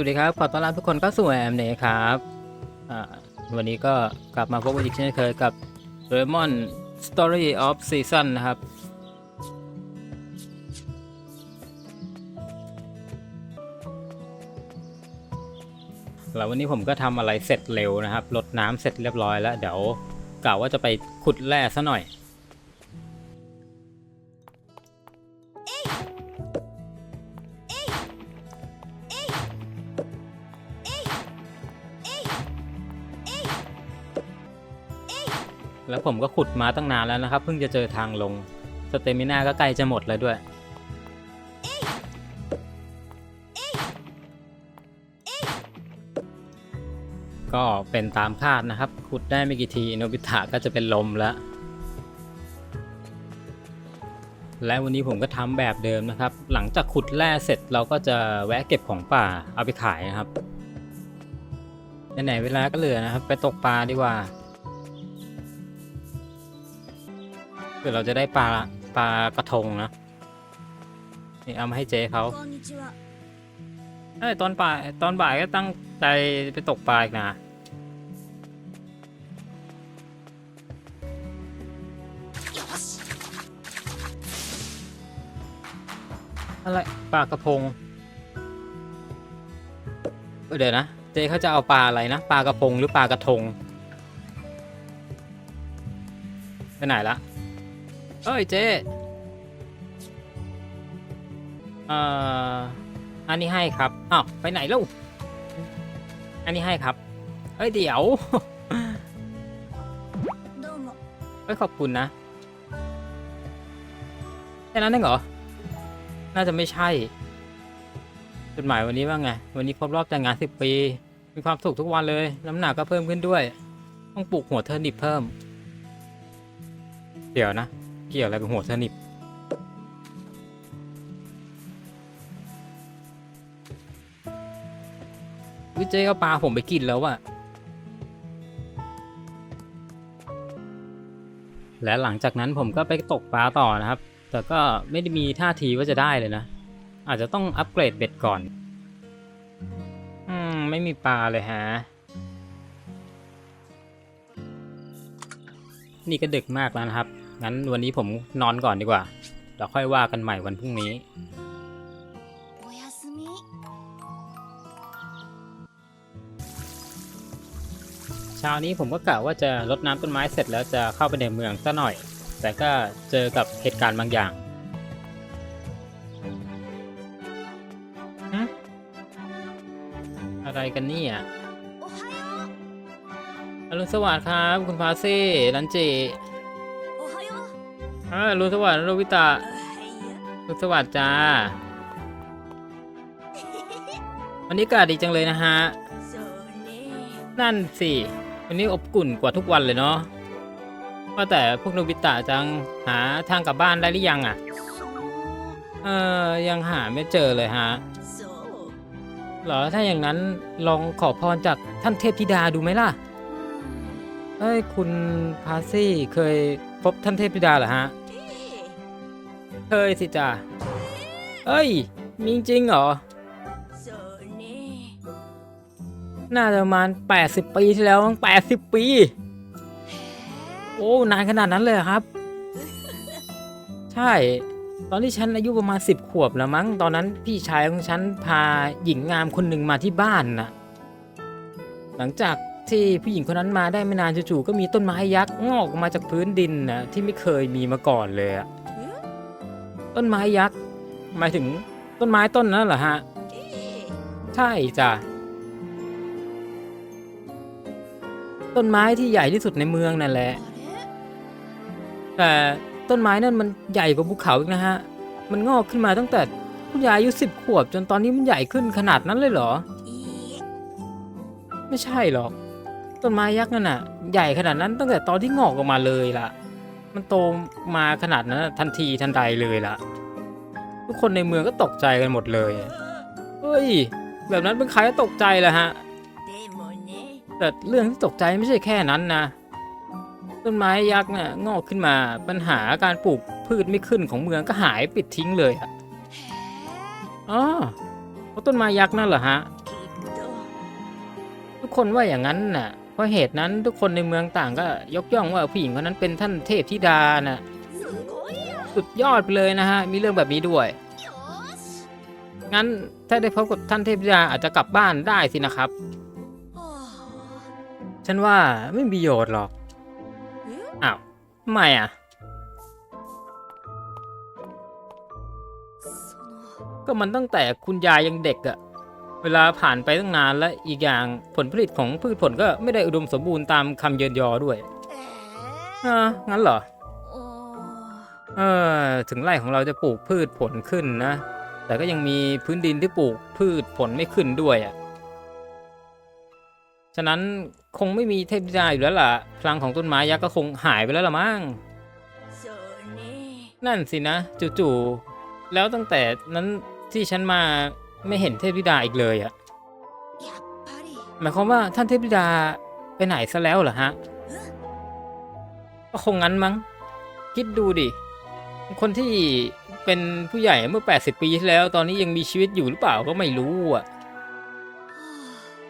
วัสดีครับ ขอต้อนรับทุกคนเข้าสู่แอมเนยครับวันนี้ก็กลับมาพบกันอีกเช่นเคยกับ d o r a e m o n Story of Season นะครับ แล้ววันนี้ผมก็ทำอะไรเสร็จเร็วนะครับรดน้ำเสร็จเรียบร้อยแล้ว เดี๋ยวกล่าวว่าจะไปขุดแร่ซะหน่อย แล้วผมก็ขุดมาตั้งนานแล้วนะครับ เพิ่งจะเจอทางลง สเตมิน่าก็ใกล้จะหมดแล้วด้วย ก็เป็นตามคาดนะครับ ขุดได้ไม่กี่ทีโนบิตะก็จะเป็นลมแล้ว และวันนี้ผมก็ทำแบบเดิมนะครับ หลังจากขุดแร่เสร็จเราก็จะแวะเก็บของป่าเอาไปขายนะครับไหนๆเวลาก็เหลือนะครับ ไปตกปลาดีกว่า ผื่อเราจะได้ปลาปลากระทงนะนี่เอามาให้เจ๊เขาเอ้ยตอนบ่ายตอนบ่ายก็ตั้งใจไปตกปลาอีกนะอะไรปลากระพงเดี๋ยวนะ เจ๊เขาจะเอาปลาอะไรนะปลากระพงหรือปลากระทงไปไหนละ เอ้ยเจ๊เอ่ออันนี้ให้ครับอ้าวไปไหนแล้วอันนี้ให้ครับเอ้ยเดี๋ยวเอ้ยขอบคุณนะแค่นั้นเองเหรอ น่าจะไม่ใช่ จดหมายวันนี้ว่าไง วันนี้ครบรอบแต่งงานสิบปี มีความสุขทุกวันเลย น้ำหนักก็เพิ่มขึ้นด้วย ต้องปลูกหัวเธอหนิบเพิ่ม เดี๋ยวนะ เกี่ยวอะไรกับหัวเทอร์นิปวิเจ๊เอาปลาผมไปกินแล้วอะและหลังจากนั้นผมก็ไปตกปลาต่อนะครับ แต่ก็ไม่ได้มีท่าทีว่าจะได้เลยนะ อาจจะต้องอัปเกรดเบ็ดก่อน อืม ไม่มีปลาเลยฮะ นี่ก็ดึกมากแล้วนะครับ งั้นวันนี้ผมนอนก่อนดีกว่าเราค่อยว่ากันใหม่วันพรุ่งนี้ เช้านี้ผมก็กะว่าจะรดน้ำต้นไม้เสร็จแล้วจะเข้าไปในเมืองซะหน่อย แต่ก็เจอกับเหตุการณ์บางอย่างอะไรกันนี่อะอรุณสวัสดิ์ครับ คุณฟาซี่ลันจิ อ่าลุงสวัสดิ์ลุงวิตาลุงสวัสดิ์จ้า วันนี้อากาศดีจังเลยนะฮะ นั่นสิ วันนี้อบกุ่นกว่าทุกวันเลยเนาะ ว่าแต่พวกโนบิตะจังหาทางกลับบ้านได้หรือยังอะ่ะ เออยังหาไม่เจอเลยฮะหรอ ถ้าอย่างนั้นลองขอพรจากท่านเทพธิดาดูไหมล่ะเอ้ยคุณพาซี่เคยพบท่านเทพธิดาเหรอฮะ เคยสิจ้าเอ้ย มีจริงเหรอ น่าจะประมาณ 80 ปีที่แล้วมั้ง80 ปี โอ้ นานขนาดนั้นเลยครับ ใช่ ตอนที่ฉันอายุประมาณ 10 ขวบแล้วมั้ง ตอนนั้นพี่ชายของฉันพาหญิงงามคนหนึ่งมาที่บ้านนะ่ะ หลังจากที่ผู้หญิงคนนั้นมาได้ไม่นานจู่ๆก็มีต้นไม้ยักษ์งอกออกมาจากพื้นดินนะที่ไม่เคยมีมาก่อนเลยอะ ต้นไม้ยักษ์หมายถึงต้นไม้ต้นนั้นเหรอฮะ ใช่จ้ะต้นไม้ที่ใหญ่ที่สุดในเมืองนั่นแหละ แต่ต้นไม้นั่นมันใหญ่กว่าภูเขาอีกนะฮะ มันงอกขึ้นมาตั้งแต่คุณยายอายุสิบขวบ จนตอนนี้มันใหญ่ขึ้นขนาดนั้นเลยเหรอ ไม่ใช่หรอก ต้นไม้ยักษ์นั่นอะใหญ่ขนาดนั้นตั้งแต่ตอนที่งอกออกมาเลยล่ะ มันโตมาขนาดนั้นทันทีทันใดเลยล่ะ ทุกคนในเมืองก็ตกใจกันหมดเลย เฮ้ย แบบนั้นเป็นใครก็ตกใจแหละฮะ แต่เรื่องที่ตกใจไม่ใช่แค่นั้นนะ ต้นไม้ยักษ์เนี่ยงอกขึ้นมาปัญหาการปลูกพืชไม่ขึ้นของเมืองก็หายปิดทิ้งเลยอะอ๋อเพราะต้นไม้ยักษ์นั่นเหรอฮะ ทุกคนว่าอย่างนั้นน่ะ พราะเหตุนั้นทุกคนในเมืองต่างก็ยกย่องว่าผู้หญิงคนนั้นเป็นท่านเทพธิดานะสุดยอดไปเลยนะฮะ มีเรื่องแบบนี้ด้วย งั้นถ้าได้พบกับท่านเทพธิดาอาจจะกลับบ้านได้สินะครับ ฉันว่าไม่มีประโยชน์หรอก อ้าวทำไมอะ ก็มันตั้งแต่คุณยายยังเด็กอะ เวลาผ่านไปตั้งนานและอีกอย่างผลผลิตของพืชผลก็ไม่ได้อุดมสมบูรณ์ตามคำเยินยอด้วยอ่งั้นเหรอเออถึงไร่ของเราจะปลูกพืชผลขึ้นนะ แต่ก็ยังมีพื้นดินที่ปลูกพืชผลไม่ขึ้นด้วยอะฉะนั้นคงไม่มีเทพธิดาอยู่แล้วล่ะ พลังของต้นไม้ยักษ์ก็คงหายไปแล้วละมั้งนั่นสินะ จู่ๆแล้วตั้งแต่นั้นที่ฉันมา ไม่เห็นเทพธิดาอีกเลยอะหมายความว่าท่านเทพธิดาไปไหนซะแล้วเหรอฮะ ก็คงงั้นมั้ง คิดดูดิ คนที่เป็นผู้ใหญ่เมื่อ 80 ปีที่แล้ว ตอนนี้ยังมีชีวิตอยู่หรือเปล่าก็ไม่รู้อะ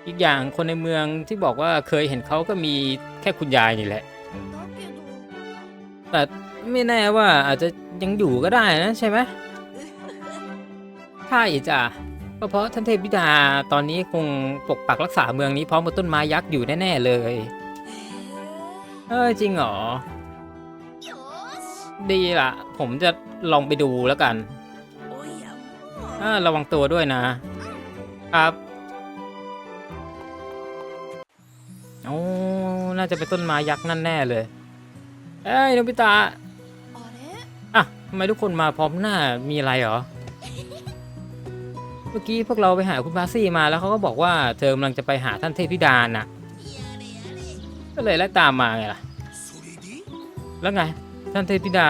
อีกอย่างคนในเมืองที่บอกว่าเคยเห็นเขาก็มีแค่คุณยายนี่แหละ แต่ไม่แน่ว่าอาจจะยังอยู่ก็ได้นะใช่ไหมใช่จ้ะ เพราะท่านเทพบิดาตอนนี้คงปกปักรักษาเมืองนี้พร้อมกับต้นไม้ยักษ์อยู่แน่ๆเลย เออจริงเหรอ ดีล่ะ ผมจะลองไปดูแล้วกันระวังตัวด้วยนะ ครับโอ้น่าจะเป็นต้นไม้ยักษ์นั่นแน่เลย เอ้ยนบิตาอะทำไมทุกคนมาพร้อมหน้ามีอะไรเหรอ เมื่อกี้พวกเราไปหาคุณพาซี่มาแล้วเขาก็บอกว่าเธอกำลังจะไปหาท่านเทพธิดาน่ะ ก็เลยไล่ตามมาไงล่ะ แล้วไง ท่านเทพธิดา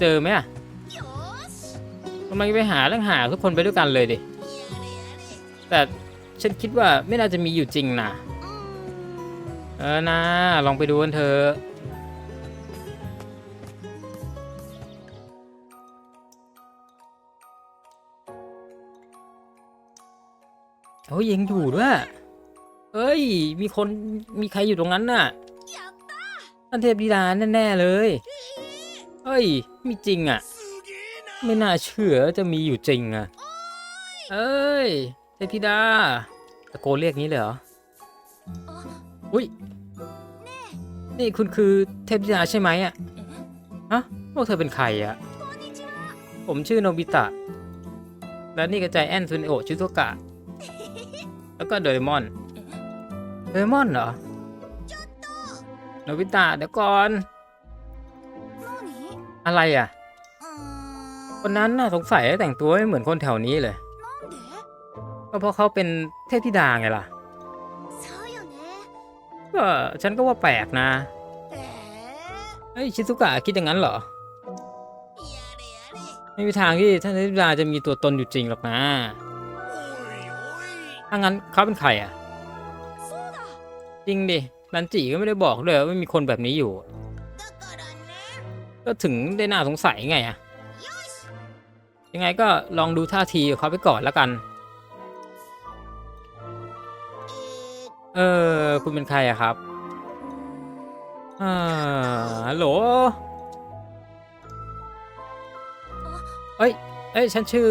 เจอไหมอะกำลังไปหาเรื่องหาทุกคนไปด้วยกันเลยดิ แต่ฉันคิดว่าไม่น่าจะมีอยู่จริงนะ เออนะ ลองไปดูกันเถอะ เฮ้ยยังอยู่ด้วยเอ้ย มีคนมีใครอยู่ตรงนั้นน่ะท่านเทพดีดาแน่ๆเลยเฮ้ยมีจริงอะ ไม่น่าเชื่อจะมีอยู่จริงอะเอ้ยเทพธิดาตะโกนเรียกนี้เลยเหรออุ้ยนี่คุณคือเทพธิดาใช่ไหมอะฮะพวกเธอเป็นใครอะ ผมชื่อโนบิตะ และนี่กระจายแอนซุนโอชุโตกะ แล้วก็โดเรมอนโดเรมอนเหรอโนบิตะเดี๋ยวก่อน อะไรอะ คนนั้นน่าสงสัยแต่งตัวไม่เหมือนคนแถวนี้เลย ก็เพราะเขาเป็นเทพธิดาไงล่ะก็ฉันก็ว่าแปลกนะเฮ้ยชิซุกะคิดอย่างนั้นเหรอ ไม่มีทางที่ท่านเทพธิดาจะมีตัวตนอยู่จริงหรอกนะ ถ้างั้นเขาเป็นใครอะ จริงดินันจีก็ไม่ได้บอกเลยว่ามีคนแบบนี้อยู่ ก็ถึงได้น่าสงสัยไงอะ ยังไงก็ลองดูท่าทีเขาไปก่อนละกัน เออ คุณเป็นใครอะครับอ่าฮัลโหลเอ้ย เอ้ย ฉันชื่อ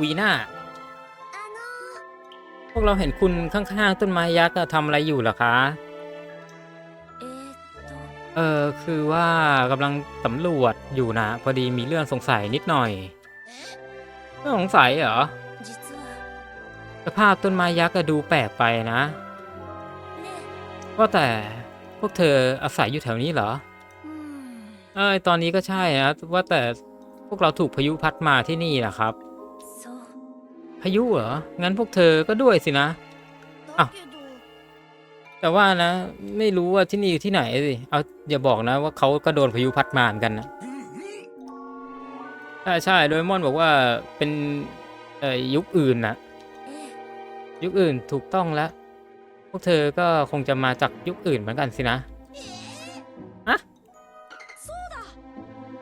วีน่า พวกเราเห็นคุณข้างๆต้นไม้ยักษ์ทำอะไรอยู่เหรอคะ เออคือว่ากำลังสำรวจอยู่นะ พอดีมีเรื่องสงสัยนิดหน่อยเรื่องสงสัยเหรอสภาพต้นไม้ยักษ์ดูแปลกไปนะ ว่าแต่พวกเธออาศัยอยู่แถวนี้เหรอเออตอนนี้ก็ใช่นะว่าแต่พวกเราถูกพายุพัดมาที่นี่นะครับ พายุเหรอ งั้นพวกเธอก็ด้วยสินะ อ้าแต่ว่านะ ไม่รู้ว่าที่นี่อยู่ที่ไหนสิ เอาอย่าบอกนะว่าเขาก็โดนพายุพัดมาเหมือนกันนะใช่ใช่โดยมอนบอกว่าเป็นยุคอื่นนะยุคอื่นถูกต้องแล้ว พวกเธอก็คงจะมาจากยุคอื่นเหมือนกันสินะ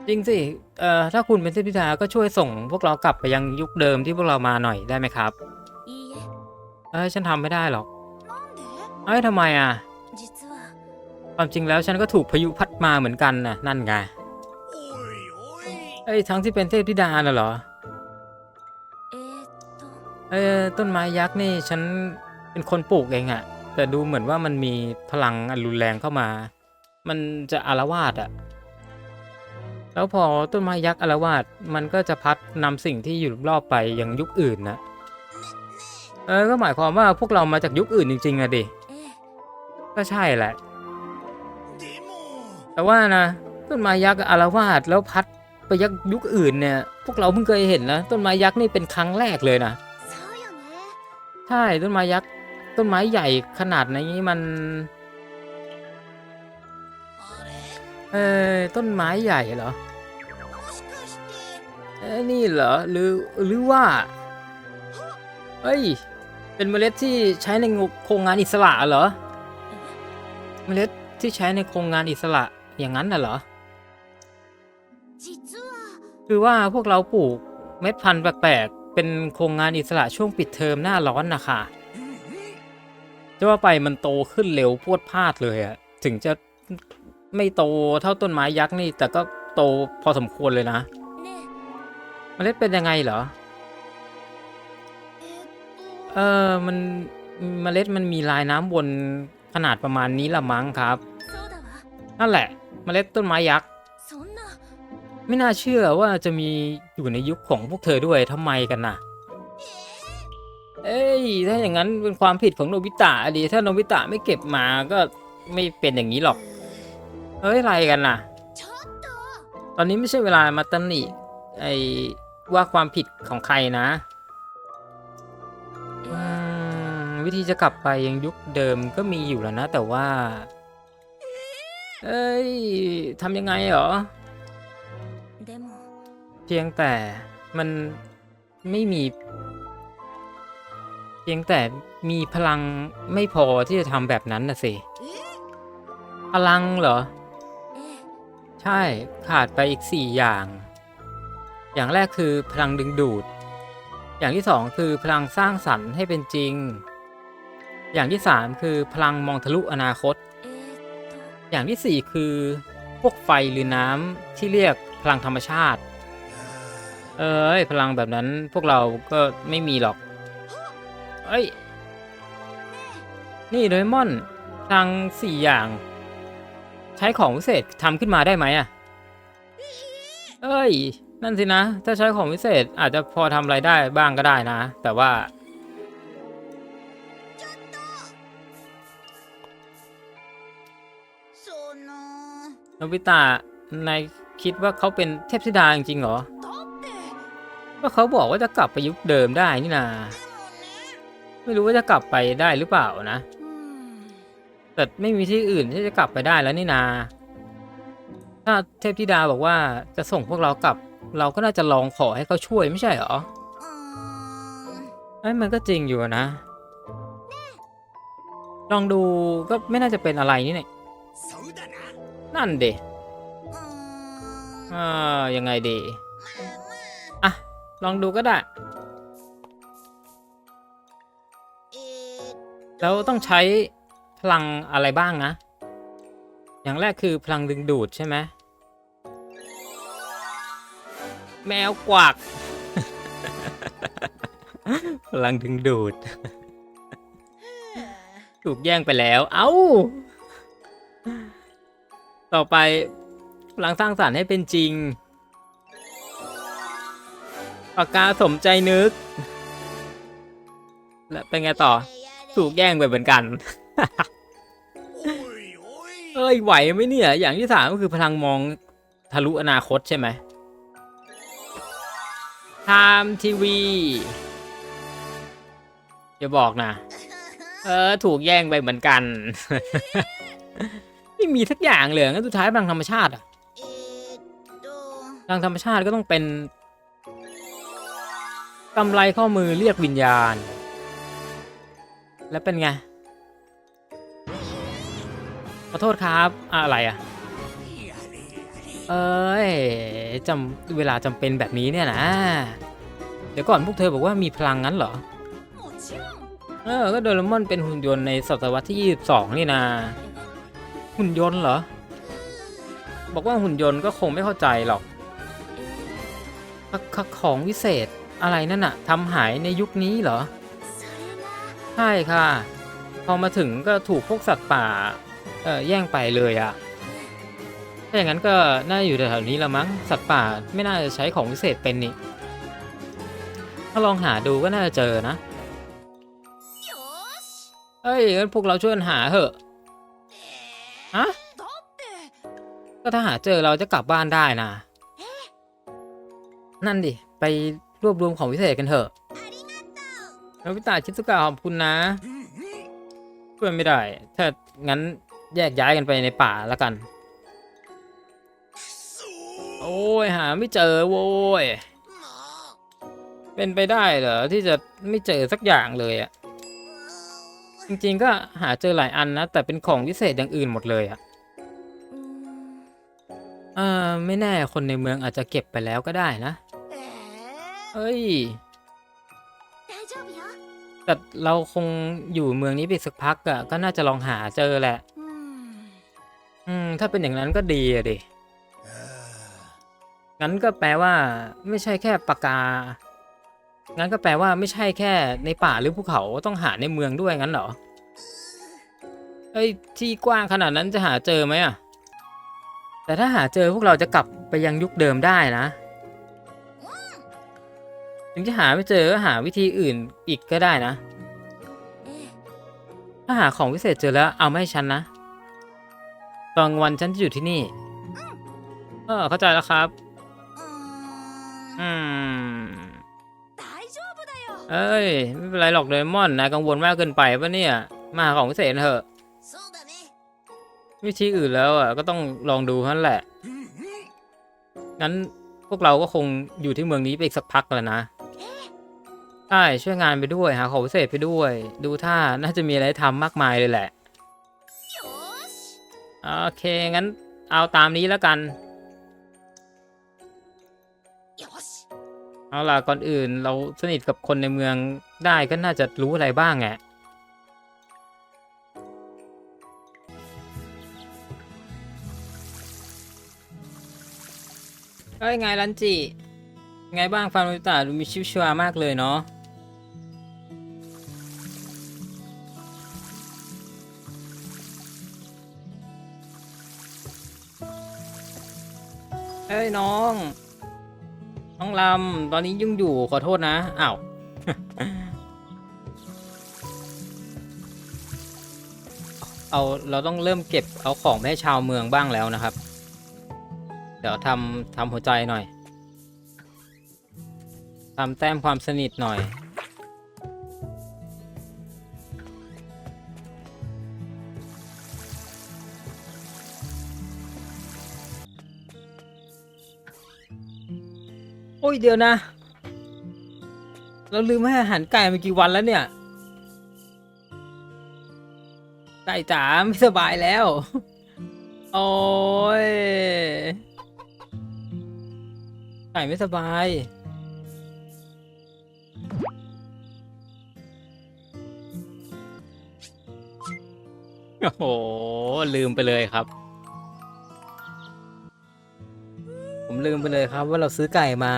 จริงสิเอ่อถ้าคุณเป็นเทพธิดาก็ช่วยส่ง พวกเรากลับไปยังยุคเดิมที่พวกเรามาหน่อยได้ไหมครับ いいえ เออฉันทำไม่ได้หรอก なんで เอ้ยทำไมอ่ะ 実は ความจริงแล้วฉันก็ถูกพายุพัดมาเหมือนกันนะนั่นไง おいおい ไอ้ยทั้งที่เป็นเทพธิดาน่ะเหรอ えー、っと เออต้นไม้ยักษ์นี่ฉันเป็นคนปลูกเองอะแต่ดูเหมือนว่ามันมีพลังอันรุนแรงเข้ามา มันจะอารวาสอะ แล้วพอต้นไม้ยักษ์อารวาสมันก็จะพัดนำสิ่งที่อยู่รอบไปอย่างยุคอื่นนะเออก็หมายความว่าพวกเรามาจากยุคอื่นจริงๆอะดิก็ใช่แหละ แต่ว่านะต้นไม้ยักษ์อารวาสแล้วพัดไปยักษ์ยุคอื่นเนี่ย พวกเราเพิ่งเคยเห็นนะต้นไม้ยักษ์นี่เป็นครั้งแรกเลยนะใช่ต้นไม้ยักษ์ต้นไม้ใหญ่ขนาดนี้มัน เออต้นไม้ใหญ่เหรอเอ้นี่เหรอหรือหรือว่าเฮ้ย เป็นเมล็ดที่ใช้ในโครงงานอิสระเหรอ เมล็ดที่ใช้ในโครงงานอิสระอย่างนั้นเหรอ คือว่าพวกเราปลูกเม็ดพันธุ์แปลกๆ เป็นโครงงานอิสระช่วงปิดเทอมหน้าร้อนนะคะจะว่าไปมันโตขึ้นเร็วพวดพลาดเลยอะถึงจะ ไม่โตเท่าต้นไม้ยักษ์นี่ แต่ก็โตพอสมควรเลยนะมเมล็ดเป็นยังไงเหรอ เออมันมเมล็ดมันมีลายน้ำวนขนาดประมาณนี้ละมั้งครับ นั่นแหละมเมล็ดต้นไม้ยักษ์ ไม่น่าเชื่อว่าจะมีอยู่ในยุคของพวกเธอด้วยทำไมกันนะ่ะ เอ้ย ถ้าอย่างนั้นเป็นความผิดของโนบิตะอดีถ้าโนบิตะไม่เก็บมาก็ไม่เป็นอย่างนี้หรอก เฮ้ยอะไรกันน่ะ ตอนนี้ไม่ใช่เวลามาตันนี่ไอว่าความผิดของใครนะวิธีจะกลับไปยังยุคเดิมก็มีอยู่แล้วนะ แต่ว่า เอ้ยทำยังไงหรอ เพียงแต่มันไม่มี เพียงแต่มีพลังไม่พอที่จะทำแบบนั้นนะสิ พลังเหรอ ใช่ขาดไปอีกสี่อย่าง อย่างแรกคือพลังดึงดูด อย่างที่สองคือพลังสร้างสรรค์ให้เป็นจริง อย่างที่สามคือพลังมองทะลุอนาคต、อย่างที่สี่คือพวกไฟหรือน้ำที่เรียกพลังธรรมชาติ เอ้ยพลังแบบนั้นพวกเราก็ไม่มีหรอก เอ้ย นี่โดเรมอนพลังสี่อย่าง ใช้ของวิเศษทำขึ้นมาได้ไหมอะ เอ้ย นั่นสินะ ถ้าใช้ของวิเศษอาจจะพอทำอะไรได้บ้างก็ได้นะ แต่ว่า โนบิตะนายคิดว่าเขาเป็นเทพธิดาจริงเหรอก็เขาบอกว่าจะกลับไปยุคเดิมได้นี่นา ไม่รู้ว่าจะกลับไปได้หรือเปล่านะ แต่ไม่มีที่อื่นที่จะกลับไปได้แล้วนี่นา ถ้าเทพธิดาบอกว่าจะส่งพวกเรากลับ เราก็น่าจะลองขอให้เขาช่วยไม่ใช่หรอไอ้มันก็จริงอยู่นะ ลองดูก็ไม่น่าจะเป็นอะไรนี่เนี่ยนั่นเดอ่ยังไงดีอะ ลองดูก็ได้ แล้วต้องใช้ พลังอะไรบ้างนะ อย่างแรกคือพลังดึงดูดใช่ไหมแมวกวัก พลังดึงดูด ถูกแย่งไปแล้ว เอ้า ต่อไปพลังสร้างสารรค์ให้เป็นจริง ปากกาสมใจนึก และเป็นไงต่อ ถูกแย่งไปเหมือนกัน เอ้ยไหวไหมเนี่ย อย่างที่สามก็คือพลังมองทะลุอนาคตใช่ไหมไทม์ทีวีอย่าบอกนะ เออ ถูกแย่งไปเหมือนกัน ไม่มีทักอย่างเลยงั้นสุดท้ายพลังธรรมชาติอะพลังธรรมชาติก็ต้องเป็นกำไรข้อมือเรียกวิญญาณ แล้วเป็นไง ขอโทษครับอะไรอะเอ้ยจำเวลาจำเป็นแบบนี้เนี่ยนะ เดี๋ยวก่อนพวกเธอบอกว่ามีพลังงั้นเหรอ เออ ก็โดเรมอนเป็นหุ่นยนต์ในศตวรรษที่ 22 นี่นะ หุ่นยนต์เหรอ บอกว่าหุ่นยนต์ก็คงไม่เข้าใจหรอกของวิเศษอะไรนั่นอะทำหายในยุคนี้เหรอ ใช่ค่ะ พอมาถึงก็ถูกพวกสัตว์ป่า เออแย่งไปเลยอะถ้าอย่างนั้นก็น่าอยู่แถวๆนี้ละมั้งสัตว์ป่าไม่น่าจะใช้ของพิเศษเป็นนี่ถ้าลองหาดูก็น่าจะเจอนะเอ้ยงั้นพวกเราช่วยกันหาเหอะฮะก็ถ้าหาเจอเราจะกลับบ้านได้นะนั่นดิ ไปรวบรวมของพิเศษกันเถอะนวิตาชิสุกะขอบคุณนะช่วยไม่ได้ ถ้างั้น แยกย้ายกันไปในป่าแล้วกัน โอ้ยหาไม่เจอโว้ย เป็นไปได้เหรอที่จะไม่เจอสักอย่างเลยอะจริงๆก็หาเจอหลายอันนะ แต่เป็นของพิเศษอย่างอื่นหมดเลยอะอ่าไม่แน่คนในเมืองอาจจะเก็บไปแล้วก็ได้นะเฮ้ยแต่เราคงอยู่เมืองนี้ไปสักพักอะก็น่าจะลองหาเจอแหละ อืม ถ้าเป็นอย่างนั้นก็ดีอะดิ งั้นก็แปลว่า ไม่ใช่แค่ปากกา งั้นก็แปลว่าไม่ใช่แค่ในป่าหรือภูเขาต้องหาในเมืองด้วยงั้นเหรอเอ้ยที่กว้างขนาดนั้นจะหาเจอไหมอะแต่ถ้าหาเจอพวกเราจะกลับไปยังยุคเดิมได้นะ ถึงจะหาไม่เจอก็หาวิธีอื่นอีกก็ได้นะ ถ้าหาของวิเศษเจอแล้วเอามาให้ฉันนะ ตอนวันฉันจะอยู่ที่นี่ เออเข้าใจแล้วครับ อืม เอ้ย ไม่เป็นไรหรอกเดมอนนายกังวลมากเกินไปปะเนี่ย มาของพิเศษเถอะ วิธีอื่นแล้วอะ ก็ต้องลองดูนั่นแหละ งั้นพวกเราก็คงอยู่ที่เมืองนี้ไปอีกสักพักแล้วนะ ใช่ ช่วยงานไปด้วย หาของพิเศษไปด้วย ดูท่าน่าจะมีอะไรทำมากมายเลยแหละ โอเค งั้นเอาตามนี้แล้วกันよしเอาล่ะ ก่อนอื่นเราสนิทกับคนในเมืองได้ก็น่าจะรู้อะไรบ้างแหละเอ้ยไงลันจิ ไงบ้างฟาร์มิตาดูมีชีวิตชีวามากเลยเนาะ เอ้ยน้อง น้องลำ ตอนนี้ยุ่งอยู่ขอโทษนะ อ้าว เอาเราต้องเริ่มเก็บเอาของไปให้ชาวเมืองบ้างแล้วนะครับ เดี๋ยวทำทำหัวใจหน่อยทำแต้มความสนิทหน่อย ยเดี๋ยวนะ เราลืมให้อาหารไก่มากี่วันแล้วเนี่ย ไก่จ๋าไม่สบายแล้ว โอ้ย ไก่ไม่สบาย โอ้โห ลืมไปเลยครับ ผมลืมไปเลยครับว่าเราซื้อไก่มา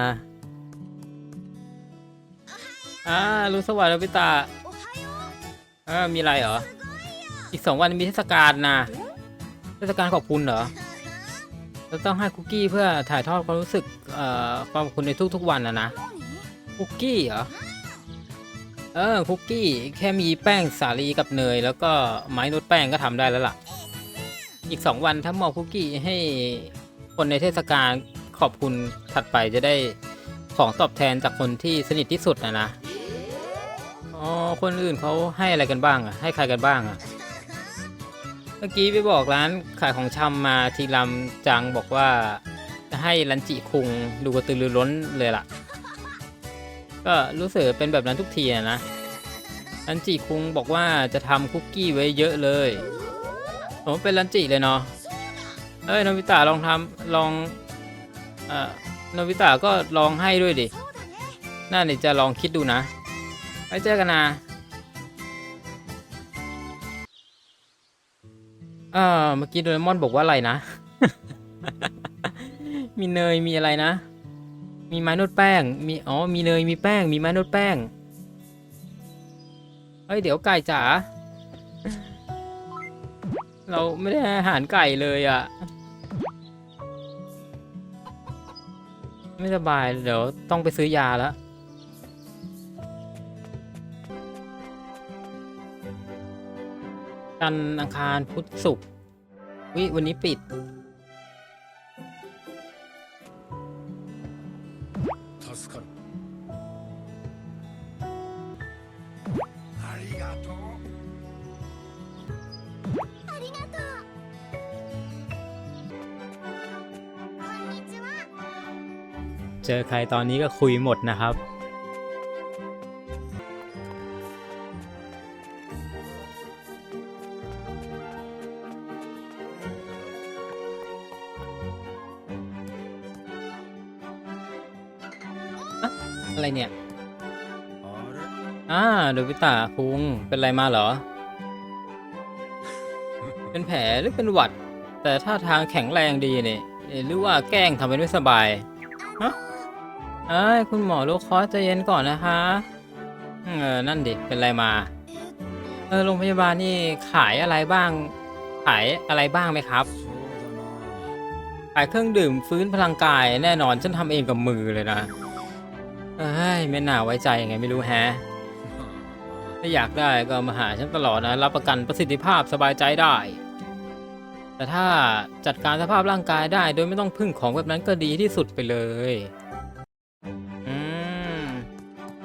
อ่ารู้สวัสดิ์พิตาอ่ามีอะไรเหรอ อีกสองวันมีเทศกาลนะเทศกาลขอบคุณเหรอเราต้องให้คุกกี้เพื่อถ่ายทอดความรู้สึกเอ่อความขอบคุณในทุกๆวันนะนะคุกกี้เหรอเออคุกกี้แค่มีแป้งสาลีกับเนย แล้วก็ไม้นวดแป้งก็ทำได้แล้วล่ะ อีกสองวันถ้ามอบคุกกี้ให้ คนในเทศกาลขอบคุณถัดไปจะได้ของตอบแทนจากคนที่สนิทที่สุดนะนะอ๋อคนอื่นเขาให้อะไรกันบ้างอะให้ใครกันบ้างอะเมื่อกี้ไปบอกร้านขายของชำมาทีลำจังบอกว่าจะให้รันจิคุงดูกระตือรือร้นเลยล่ะ ก็รู้สึกเป็นแบบนั้นทุกทีนะรันจิคุงบอกว่าจะทำคุกกี้ไว้เยอะเลยผมเป็นรันจิเลยเนาะ เอ้ยโนบิตะลองทำลองเอ่อโนบิตะก็ลองให้ด้วยดิน่าเดี๋ยจะลองคิดดูนะไว้เจอกันนะเออเมื่อกี้โดเรมอนบอกว่าอะไรนะ มีเนยมีอะไรนะ มีไม้นวดแป้ง มีอ๋อมีเนยมีแป้ง มีไม้นวดแป้งเฮ้ยเดี๋ยวไก่จ๋าเราไม่ได้อาหารไก่เลยอะ่ะ ไม่สบาย เดี๋ยวต้องไปซื้อยาแล้ว จันอังคารพุธศุกร์วิวันนี้ปิด อใครตอนนี้ก็คุยหมดนะครับ อะอะไรเนี่ยあれอ่าโดบิตะคุง เป็นไรมาเหรอ เป็นแผลหรือเป็นหวัด แต่ท่าทางแข็งแรงดีเนี่ยเอ๊ะหรือว่าแกล้งทำเป็นไม่สบาย ฮะ เอ้ยคุณหมอลูกคอจะเย็นก่อนนะคะเออนั่นดิเป็นไรมา เออโรงพยาบาลนี่ขายอะไรบ้าง ขายอะไรบ้างไหมครับขายเครื่องดื่มฟื้นพลังกายแน่นอนฉันทำเองกับมือเลยนะเอ้ยไม่น่าไว้ใจยังไงไม่รู้แฮะถ้าอยากได้ก็มาหาฉันตลอดนะ รับประกันประสิทธิภาพสบายใจได้ แต่ถ้าจัดการสภาพร่างกายได้โดยไม่ต้องพึ่งของแบบนั้นก็ดีที่สุดไปเลย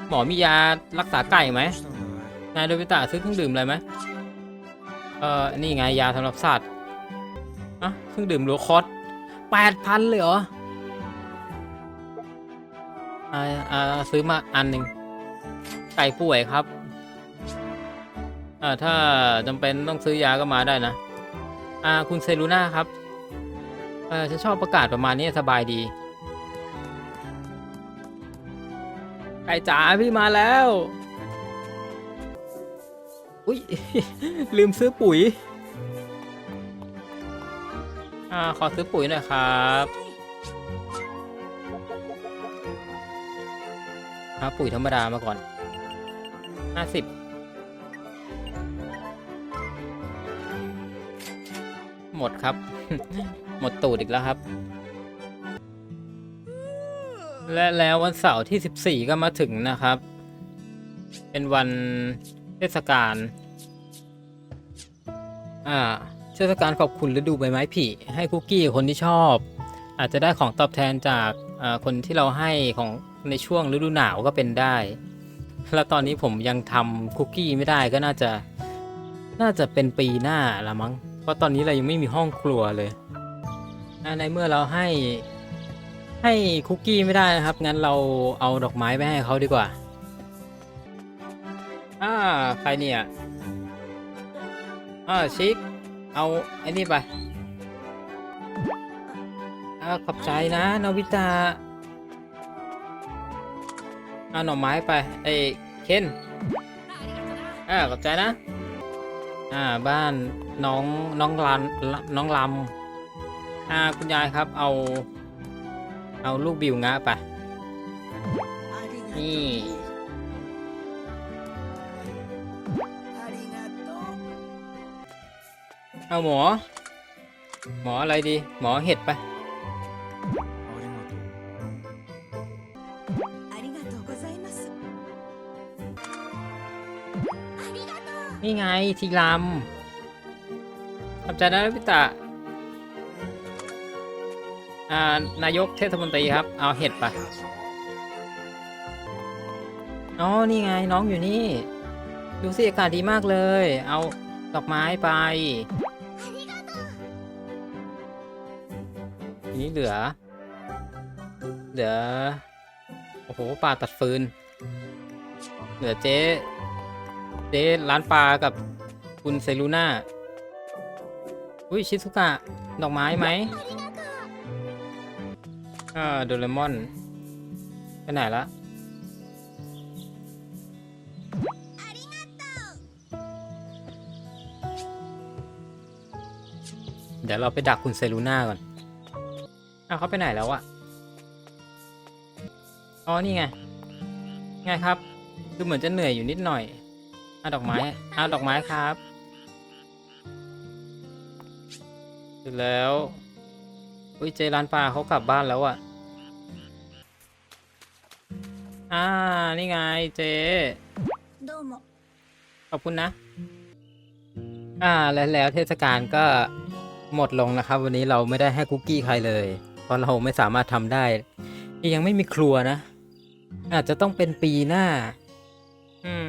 หมอมียารักษาไก่ไหมนายโดบิตะซื้อเครื่องดื่มอะไรไหมเออนี่ไงยาสำหรับสัตว์อะเครื่องดื่มโลคอสแปดพันเลยเหรออ่าอ่าซื้อมาอันหนึ่งไก่ป่วยครับอ่าถ้าจำเป็นต้องซื้อยาก็มาได้นะอ่าคุณเซรูน่าครับเออฉันชอบประกาศประมาณนี้สบายดี ไก่จ๋าพี่มาแล้ว อุ้ย ลืมซื้อปุ๋ย อ่า ขอซื้อปุ๋ยหน่อยครับหาปุ๋ยธรรมดามาก่อน ห้าสิบหมดครับ หมดตูดอีกแล้วครับ และแล้ววันเสาร์ที่ 14 ก็มาถึงนะครับ เป็นวันเทศกาล อ่า เทศกาลขอบคุณฤดูใบไม้ผลิให้คุกกี้คนที่ชอบ อาจจะได้ของตอบแทนจากอ่าคนที่เราให้ของในช่วงฤดูหนาวก็เป็นได้ แล้วตอนนี้ผมยังทำคุกกี้ไม่ได้ก็น่าจะ น่าจะเป็นปีหน้าละมั้ง เพราะตอนนี้เรายังไม่มีห้องครัวเลยอ่าในเมื่อเราให้ ให้คุกกี้ไม่ได้นะครับ งั้นเราเอาดอกไม้ไปให้เขาดีกว่า อ่า ใครเนี่ย อ่าชิค เอาไอ้นี่ไป อ่าขอบใจนะนาวิตาเอาหน่อไม้ไป ไอ้เคนอ่าขอบใจนะ อ่า บ้านน้องน้องลันน้องลำอ่า คุณยายครับ เอา เอาลูกบิวงะไป นี่ เอาหมอ หมออะไรดี หมอเห็ดไปนี่ไงทีรามขอบใจนะพี่ตา อ่านายกเทศมนตรีครับ เอาเห็ดไปอ๋อ นี่ไงน้องอยู่นี่ ดูสิอากาศดีมากเลย เอาดอกไม้ไป ทีนี้เหลือ เหลือ โอ้โหปลาตัดฟืน เหลือเจ๊เจ๊ร้านปลากับคุณเซลูน่า อุ้ยชิซุกะ ดอกไม้ไหม อ่าโดเรมอน ไปไหนละเดี๋ยวเราไปดักคุณเซรูน่าก่อนอ้าวเขาไปไหนแล้วอะอ๋อ นี่ไง ไงครับ ดูเหมือนจะเหนื่อยอยู่นิดหน่อยเอาดอกไม้เอาดอกไม้ครับเสร็จแล้ว อุ้ยเจร้านปลาเขากลับบ้านแล้วอะอ่า นี่ไงเจ どうも ขอบคุณนะ อ่า แล้วแล้วเทศกาลก็หมดลงนะครับ วันนี้เราไม่ได้ให้คุกกี้ใครเลย เพราะเราไม่สามารถทำได้ ยังไม่มีครัวนะ อาจจะต้องเป็นปีหน้า ม